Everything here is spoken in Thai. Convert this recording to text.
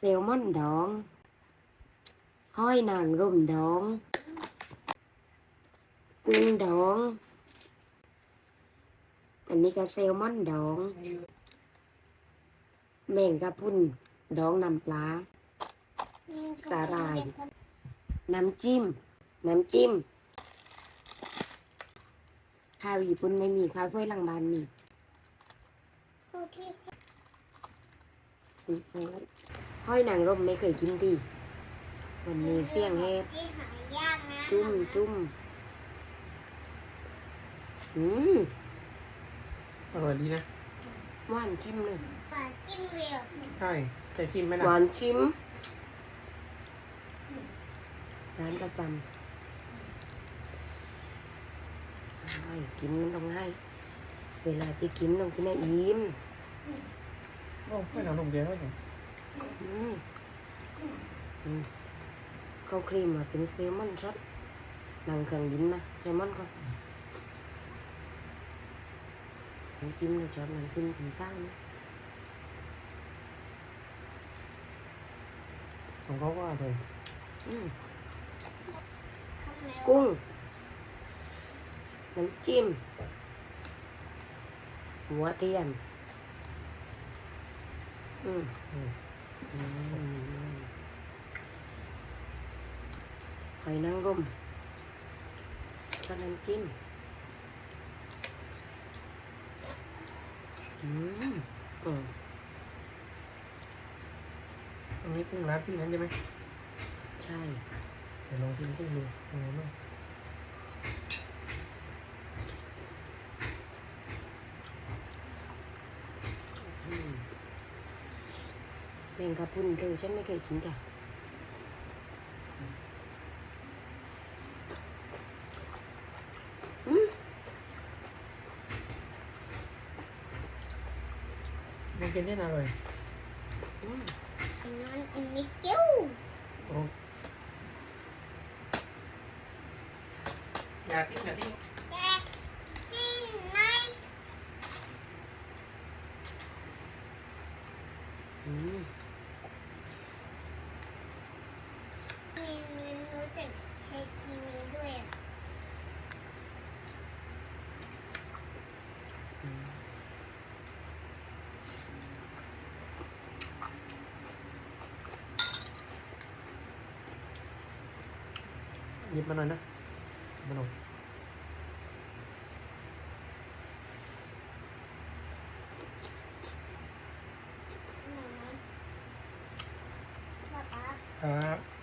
เซลมอนดอง ห้อยนางรมดอง กุ้งดอง อันนี้ก็เซลมอนดอง แมงกะพรุนดองน้ำปลา สาหร่าย น้ำจิ้ม น้ำจิ้ม ข้าวญี่ปุ่นไม่มีข้าวถ้วยหลังบ้านมีผู้ที่ซีฟู้ด ห้อยนางรมไม่เคยกินดี วันนี้เสี่ยงให้ที่หายากนะจุ้มจุ้มอืมอร่อยดีนะ หวานเค็มเลยปลาจิ้มเรียวใช่ใส่ชิมไหมหนะวานเค็มร้านประจำให้กินมันต้องให้ เวลาที่กินต้องกินให้อิ่มโอ้ไม่เอานมเดียวไม่ถึง อืมอืมข้าวครีมอะเป็นเซลมอนช็อตหนังเครื่องบินนะเซลมอนก็น้ำจิ้มเราชอบน้ำจิ้มผีสร้างนี่ของเขาก็อร่อยอืมข้างในกุ้ง น้ำจิ้ม หัวเทียน อืมอืมอืม หอยนางรมก็น้ำจิ้มอืมเอออันนี้กุ้งร้านที่นั้นใช่ไหมใช่ เดี๋ยวลองกินกุ้งดูเป็นไงบ้าง อืม แมงกะพรุนเธอฉันไม่เคยกินจ้ะอืมมันกินได้อร่อยอืมอันนั้นอันนี้จิ้วโอ้อย่าทิ้งอย่าทิ้งแต่ที่ไหนอืม มีเมนูแต่ใช้ทีมีด้วยอะ อืม ห ยิบมาหน่อยนะมาหน่อยอันนั้นป๊าป๊าครับ